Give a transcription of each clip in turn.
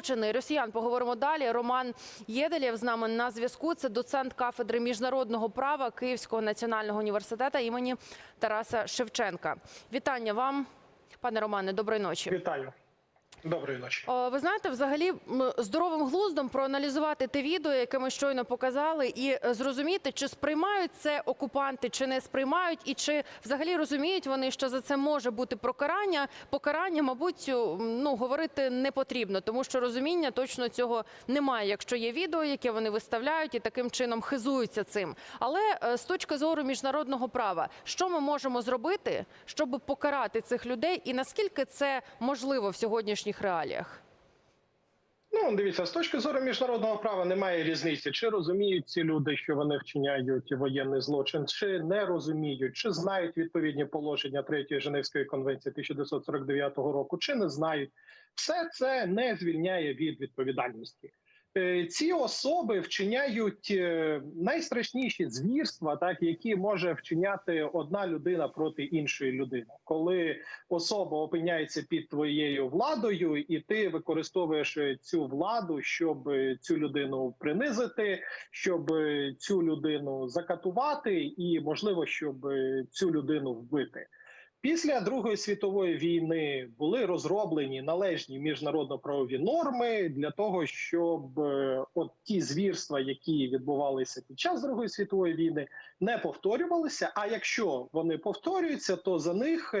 злочини росіян поговоримо далі. Роман Єделєв з нами на зв'язку. Це доцент кафедри міжнародного права Київського національного університету імені Тараса Шевченка. Вітання вам, пане Романе. Доброї ночі. Вітаю. Доброї ночі. Ви знаєте, взагалі здоровим глуздом проаналізувати те відео, яке ми щойно показали, і е, зрозуміти, чи сприймають це окупанти, чи не сприймають, і чи взагалі розуміють вони, що за це може бути покарання. Покарання, мабуть, ну говорити не потрібно, тому що розуміння точно цього немає. Якщо є відео, яке вони виставляють і таким чином хизуються цим. Але е, з точки зору міжнародного права, що ми можемо зробити, щоб покарати цих людей, і наскільки це можливо в сьогоднішніх реаліях? Ну, дивіться, з точки зору міжнародного права немає різниці, чи розуміють ці люди, що вони вчиняють воєнний злочин, чи не розуміють, чи знають відповідні положення третьої Женевської конвенції 1949 року, чи не знають. Все це не звільняє від відповідальності. Е, Ці особи вчиняють е, найстрашніші звірства, так які може вчиняти одна людина проти іншої людини, коли особа опиняється під твоєю владою, і ти використовуєш е, цю владу, щоб цю людину принизити, щоб цю людину закатувати, і можливо, щоб цю людину вбити. Після Другої світової війни були розроблені належні міжнародно-правові норми для того, щоб е, от ті звірства, які відбувалися під час Другої світової війни, не повторювалися. А якщо вони повторюються, то за них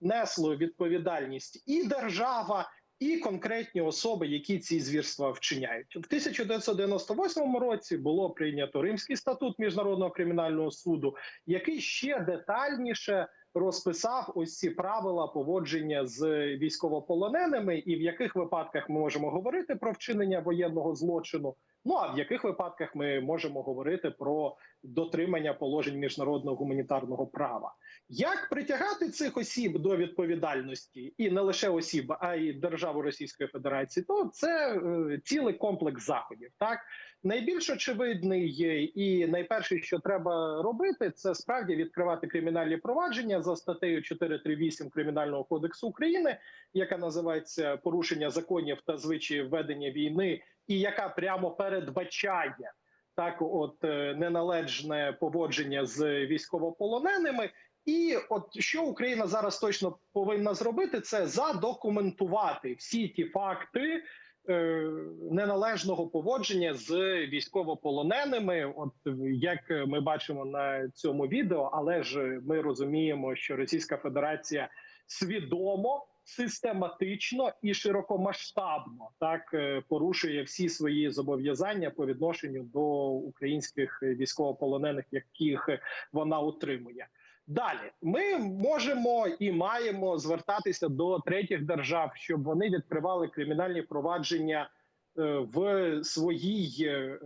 несло відповідальність і держава. І конкретні особи, які ці звірства вчиняють, в 1998 році було прийнято Римський статут міжнародного кримінального суду, який ще детальніше розписав ось ці правила поводження з військовополоненими, і в яких випадках ми можемо говорити про вчинення воєнного злочину. Ну а в яких випадках ми можемо говорити про дотримання положень міжнародного гуманітарного права? Як притягати цих осіб до відповідальності, і не лише осіб, а й державу Російської Федерації, то це е, цілий комплекс заходів. Так найбільш очевидний і найперше, що треба робити, це справді відкривати кримінальні провадження за статтею 438 кримінального кодексу України, яка називається порушення законів та звичаїв ведення війни, і яка прямо передбачає так, от е, неналежне поводження з військовополоненими. І от що Україна зараз точно повинна зробити, це задокументувати всі ті факти е, неналежного поводження з військовополоненими. От як ми бачимо на цьому відео, але ж ми розуміємо, що Російська Федерація свідомо. Систематично і широкомасштабно так е, порушує всі свої зобов'язання по відношенню до українських військовополонених, яких вона утримує. Далі. Ми можемо і маємо звертатися до третіх держав, щоб вони відкривали кримінальні провадження е, в своїй е,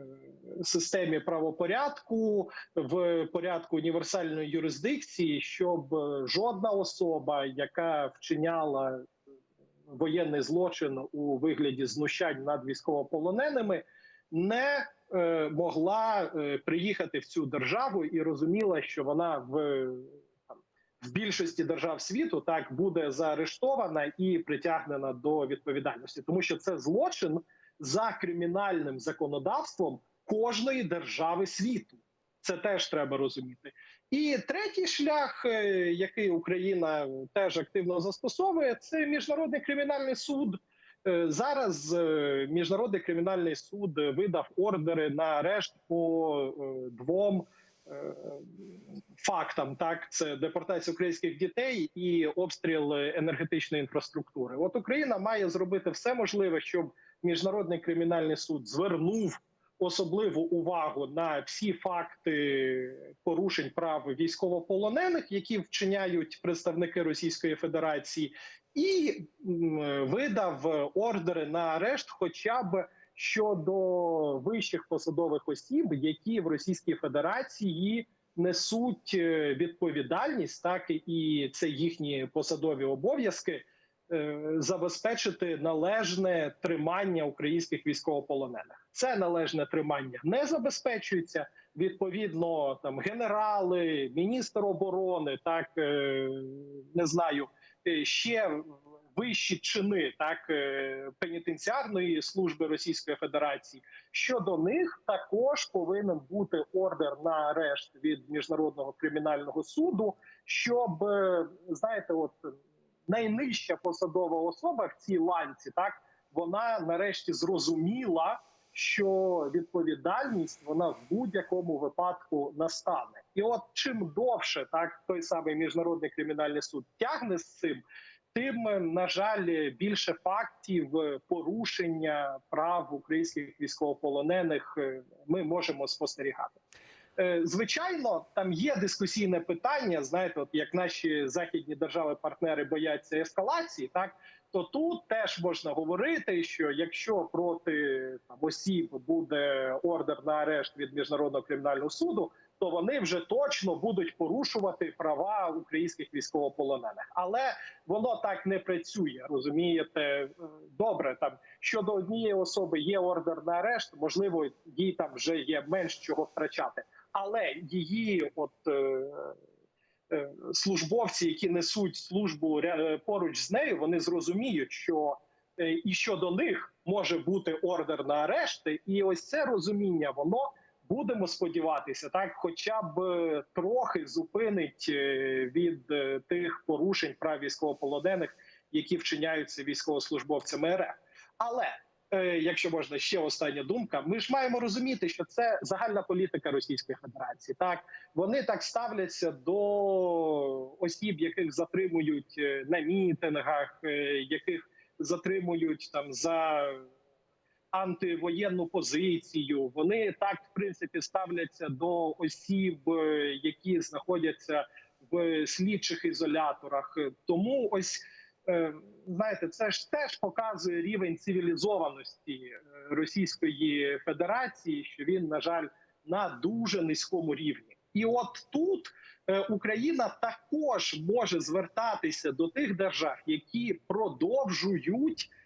системі правопорядку, в порядку універсальної юрисдикції, щоб жодна особа, яка вчиняла воєнний злочин у вигляді знущань над військовополоненими, не могла е, приїхати в цю державу і розуміла, що вона в в більшості держав світу так буде заарештована і притягнена до відповідальності, тому що це злочин за кримінальним законодавством кожної держави світу. Це теж треба розуміти. І третій шлях, е, який Україна теж активно застосовує, це міжнародний кримінальний суд. Е, Зараз е, міжнародний кримінальний суд видав ордери на арешт по е, двом фактам. Так, це депортація українських дітей і обстріл енергетичної інфраструктури. От Україна має зробити все можливе, щоб міжнародний кримінальний суд звернув особливу увагу на всі факти порушень прав військовополонених, які вчиняють представники Російської Федерації, і видав ордери на арешт, хоча б щодо вищих посадових осіб, які в Російській Федерації несуть е, відповідальність, так і це їхні посадові обов'язки. е, Забезпечити належне тримання українських військовополонених. Це належне тримання не забезпечується. Відповідно, там генерали, міністр оборони, так е, не знаю, е, ще вищі чини так е, пенітенціарної служби Російської Федерації. Щодо них також повинен бути ордер на арешт від міжнародного кримінального суду, щоб е, знаєте, от найнижча посадова особа в цій ланці, так вона нарешті зрозуміла, що відповідальність вона в будь-якому випадку настане. І от чим довше так той самий міжнародний кримінальний суд тягне з цим, тим на жаль більше фактів порушення прав українських військовополонених е, ми можемо спостерігати. Е, Звичайно, там є дискусійне питання. Знаєте, от як наші західні держави-партнери бояться ескалації, так то тут теж можна говорити, що якщо проти там, осіб буде ордер на арешт від міжнародного кримінального суду, то вони вже точно будуть порушувати права українських військовополонених. Але воно так не працює. Розумієте, Е, добре там щодо однієї особи є ордер на арешт, можливо, їй там вже є менш чого втрачати, але її, от е, службовці, які несуть службу е, поруч з нею, вони зрозуміють, що е, і щодо них може бути ордер на арешти, і ось це розуміння, воно будемо сподіватися, так, хоча б е, трохи зупинить е, від е, тих порушень прав військовополонених, які вчиняються військовослужбовцями РФ. Але е, якщо можна ще остання думка, ми ж маємо розуміти, що це загальна політика Російської Федерації. Так вони так ставляться до осіб, яких затримують е, на мітингах, е, яких затримують там за антивоєнну позицію. Вони так в принципі ставляться до осіб, е, які знаходяться в слідчих ізоляторах. Тому ось е, знаєте, це ж теж показує рівень цивілізованості е, Російської Федерації, що він, на жаль, на дуже низькому рівні. І от тут е, Україна також може звертатися до тих держав, які продовжують е,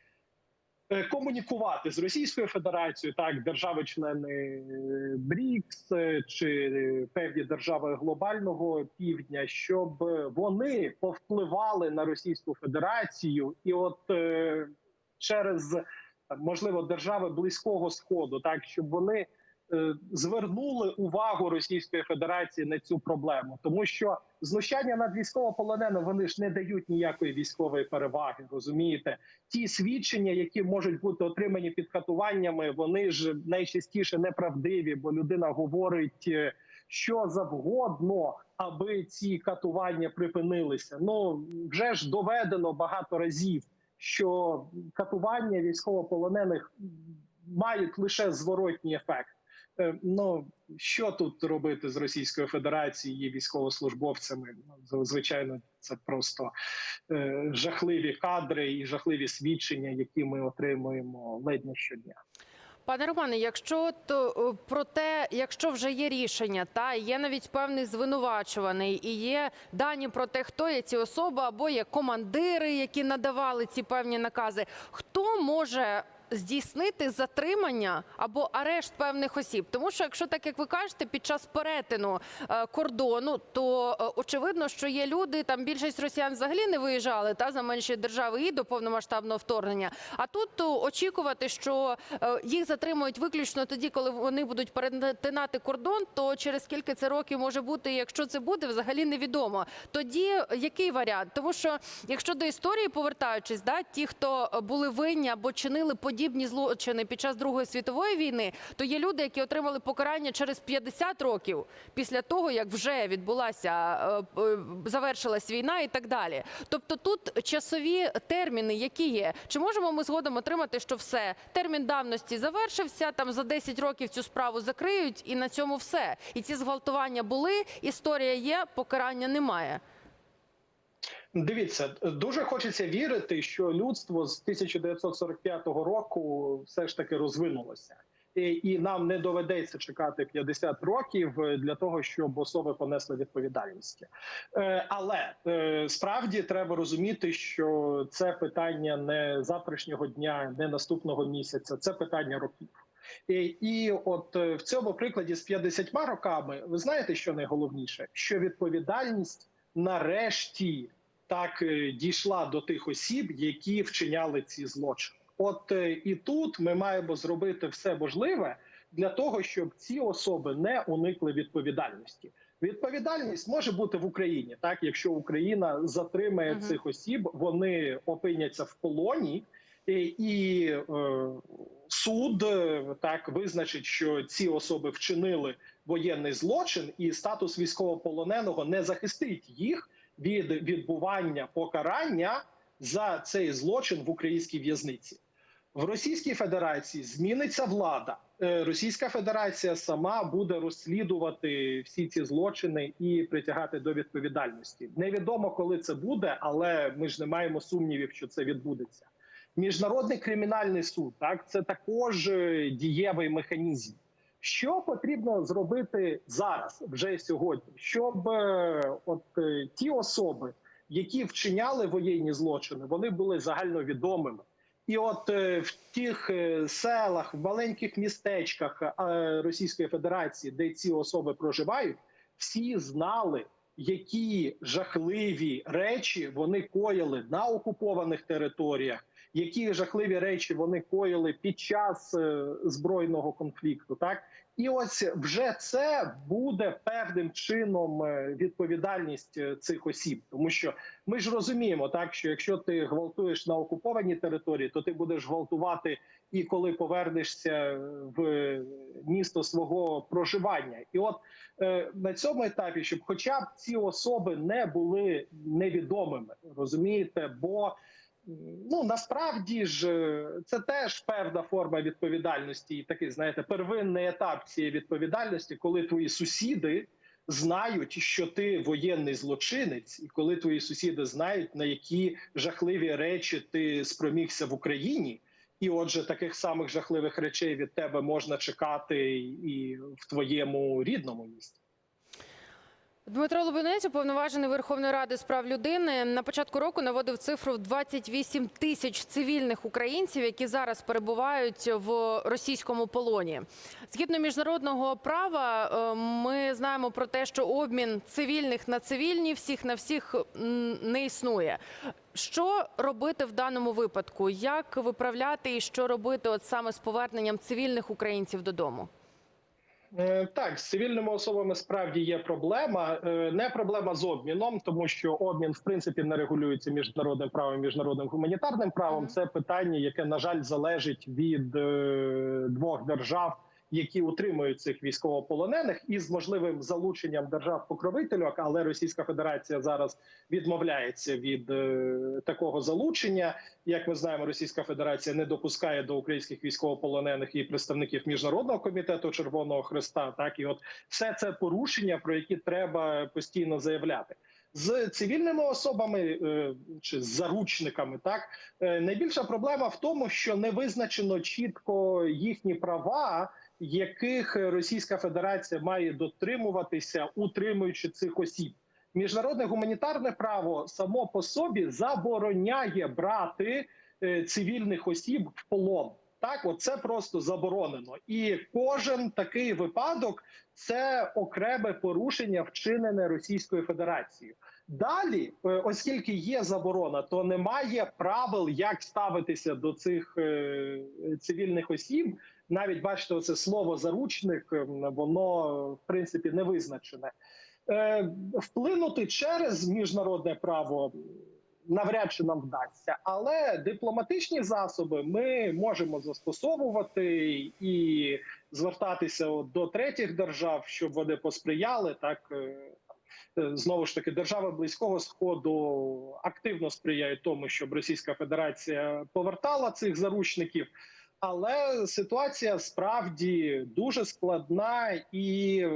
комунікувати з Російською Федерацією, так держави-члени е, БРІКС е, чи е, певні держави глобального півдня, щоб вони повпливали на Російську Федерацію, і от е, через можливо держави близького сходу, так щоб вони е, звернули увагу Російської Федерації на цю проблему, тому що знущання над військовополоненими вони ж не дають ніякої військової переваги. Розумієте, ті свідчення, які можуть бути отримані під катуваннями, вони ж найчастіше неправдиві, бо людина говорить е, що завгодно, аби ці катування припинилися. Ну вже ж доведено багато разів, що катування військовополонених мають лише зворотній ефект. Е, Ну що тут робити з Російською Федерацією військовослужбовцями? Ну, Звичайно, це просто е, жахливі кадри і жахливі свідчення, які ми отримуємо ледь не щодня. Пане Романе, якщо то про те, якщо вже є рішення, та є навіть певний звинувачуваний, і є дані про те, хто є ці особи, або є командири, які надавали ці певні накази, хто може здійснити затримання або арешт певних осіб, тому що якщо так як ви кажете, під час перетину е, кордону, то е, очевидно, що є люди. Там більшість росіян взагалі не виїжджали та за менші держави і до повномасштабного вторгнення. А тут то очікувати, що е, їх затримують виключно тоді, коли вони будуть перетинати кордон, то через скільки це років може бути, якщо це буде, взагалі невідомо. Тоді е, який варіант? Тому що якщо до історії повертаючись, да ті, хто е, були винні або чинили подібні злочини під час Другої світової війни, то є люди, які отримали покарання через 50 років після того, як вже відбулася е, е, завершилась війна і так далі. Тобто тут часові терміни, які є, чи можемо ми згодом отримати, що все термін давності завершився, там за 10 років цю справу закриють, і на цьому все. І ці зґвалтування були, історія є, покарання немає. Дивіться, дуже хочеться вірити, що людство з 1945 року все ж таки розвинулося, і, і нам не доведеться чекати 50 років для того, щоб особи понесли відповідальність. Е, але е, справді треба розуміти, що це питання не завтрашнього дня, не наступного місяця, це питання років. І, і от е, в цьому прикладі з 50 роками, ви знаєте, що найголовніше? Що відповідальність нарешті так е, дійшла до тих осіб, які вчиняли ці злочини. От е, і тут ми маємо зробити все можливе для того, щоб ці особи не уникли відповідальності. Відповідальність може бути в Україні, так якщо Україна затримає Мгм. цих осіб, вони опиняться в полоні, і, і е, суд е, так визначить, що ці особи вчинили воєнний злочин, і статус військовополоненого не захистить їх від відбування покарання за цей злочин в українській в'язниці. В Російській Федерації зміниться влада. Е, Російська Федерація сама буде розслідувати всі ці злочини і притягати до відповідальності. Невідомо, коли це буде, але ми ж не маємо сумнівів, що це відбудеться. Міжнародний кримінальний суд так це також е, дієвий механізм. Що потрібно зробити зараз, вже сьогодні, щоб е, от е, ті особи, які вчиняли воєнні злочини, вони були загальновідомими. І от е, в тих селах, в маленьких містечках Російської Федерації, де ці особи проживають, всі знали, які жахливі речі вони коїли на окупованих територіях, які жахливі речі вони коїли під час е, збройного конфлікту. Так і ось вже це буде певним чином е, відповідальність е, цих осіб, тому що ми ж розуміємо, так що якщо ти гвалтуєш на окупованій території, то ти будеш гвалтувати і коли повернешся в місто свого проживання. І от на цьому етапі, щоб хоча б ці особи не були невідомими, розумієте, бо ну насправді ж е, це теж певна форма відповідальності, і такий знаєте, первинний етап цієї відповідальності, коли твої сусіди знають, що ти воєнний злочинець, і коли твої сусіди знають, на які жахливі речі ти спромігся в Україні. І, отже, таких самих жахливих речей від тебе можна чекати і в твоєму рідному місті. Дмитро Лубинець, уповноважений Верховної Ради з прав людини, на початку року наводив цифру в 28 тисяч цивільних українців, які зараз перебувають в російському полоні. Згідно міжнародного права, е, ми знаємо про те, що обмін цивільних на цивільні всіх на всіх не існує. Що робити в даному випадку? Як виправляти і що робити, от саме з поверненням цивільних українців додому? Е, Так, з цивільними особами справді є проблема. Е, Не проблема з обміном, тому що обмін в принципі не регулюється міжнародним правом, міжнародним гуманітарним правом. Це питання, яке на жаль залежить від е, двох держав, які утримують цих військовополонених, із можливим залученням держав-покровительок. Але Російська Федерація зараз відмовляється від е, такого залучення. Як ми знаємо, Російська Федерація не допускає до українських військовополонених і представників міжнародного комітету Червоного Христа. Так і от все це порушення, про які треба постійно заявляти. З цивільними особами е, чи з заручниками, так е, найбільша проблема в тому, що не визначено чітко їхні права, яких Російська Федерація має дотримуватися, утримуючи цих осіб. Міжнародне гуманітарне право само по собі забороняє брати е, цивільних осіб в полон. Так, от це просто заборонено, і кожен такий випадок це окреме порушення, вчинене Російською Федерацією. Далі, е, оскільки є заборона, то немає правил, як ставитися до цих е, цивільних осіб. Навіть бачите, оце слово заручник, ем, воно в принципі не визначене. Е, Вплинути через міжнародне право навряд чи нам вдасться, але дипломатичні засоби ми можемо застосовувати і звертатися до третіх держав, щоб вони посприяли так. е, е, Знову ж таки, держави близького сходу активно сприяють тому, щоб Російська Федерація повертала цих заручників. Але ситуація справді дуже складна, і е,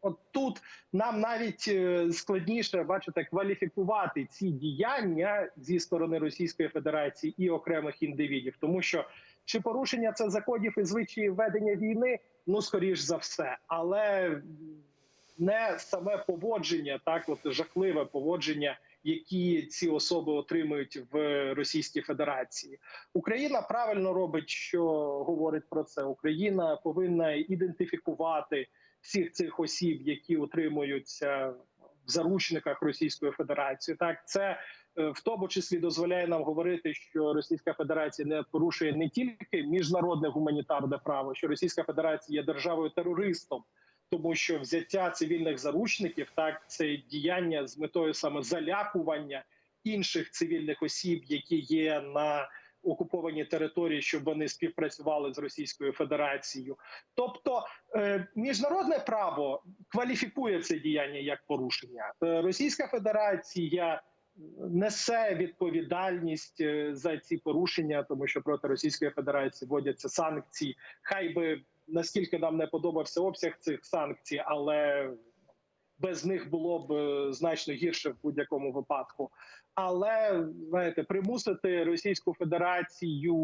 от тут нам навіть е, складніше бачите кваліфікувати ці діяння зі сторони Російської Федерації і окремих індивідів, тому що чи порушення це законів і звичаїв ведення війни, ну скоріш за все, але не саме поводження, так от жахливе поводження, які ці особи отримують в Російській Федерації. Україна правильно робить, що говорить про це. Україна повинна ідентифікувати всіх цих осіб, які утримуються в заручниках Російської Федерації. Так, це е, в тому числі дозволяє нам говорити, що Російська Федерація не порушує не тільки міжнародне гуманітарне право, що Російська Федерація є державою терористом, тому що взяття цивільних заручників так це діяння з метою саме залякування інших цивільних осіб, які є на окупованій території, щоб вони співпрацювали з Російською Федерацією. Тобто е, міжнародне право кваліфікує це діяння як порушення. Е, Російська Федерація несе відповідальність е, за ці порушення, тому що проти Російської Федерації вводяться санкції. Хай би наскільки нам не подобався обсяг цих санкцій, але без них було б е, значно гірше в будь-якому випадку. Але знаєте, примусити Російську Федерацію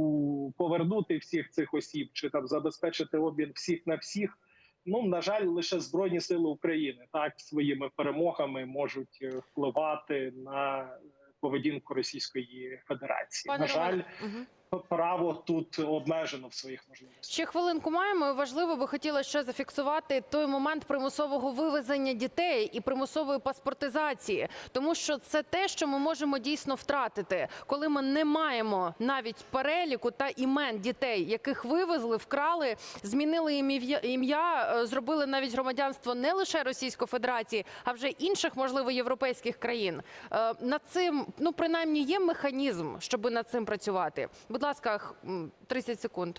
повернути всіх цих осіб чи там забезпечити обмін всіх на всіх. Ну на жаль, лише збройні сили України так своїми перемогами можуть е, впливати на поведінку Російської Федерації. Пане на жаль, мгм. Право тут обмежено в своїх можливостях. Ще хвилинку маємо. Важливо би хотіла ще зафіксувати той момент примусового вивезення дітей і примусової паспортизації, тому що це те, що ми можемо дійсно втратити, коли ми не маємо навіть переліку та імен дітей, яких вивезли, вкрали, змінили їм ім'я- е, зробили навіть громадянство не лише Російської Федерації, а вже інших, можливо, європейських країн. Е, Над цим ну принаймні є механізм, щоб над цим працювати. Будь ласка, х- 30 секунд.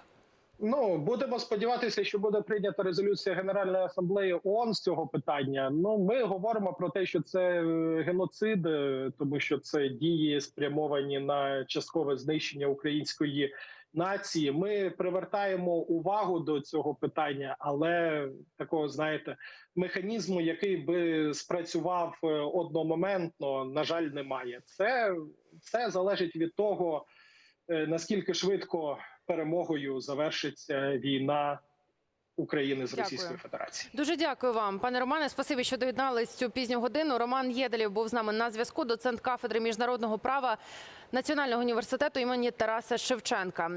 Ну будемо сподіватися, що буде прийнята резолюція Генеральної асамблеї ООН з цього питання. Ну ми говоримо про те, що це е, геноцид, е, тому що це дії спрямовані на часткове знищення української нації. Ми привертаємо увагу до цього питання, але такого знаєте механізму, який би спрацював е, одномоментно, на жаль, немає. Це все залежить від того, наскільки швидко перемогою завершиться війна України з Дякую. Російською Федерацією. Дуже дякую вам, пане Романе. Спасибі, що доєднались цю пізню годину. Роман Єделєв був з нами на зв'язку. Доцент кафедри міжнародного права Національного університету імені Тараса Шевченка.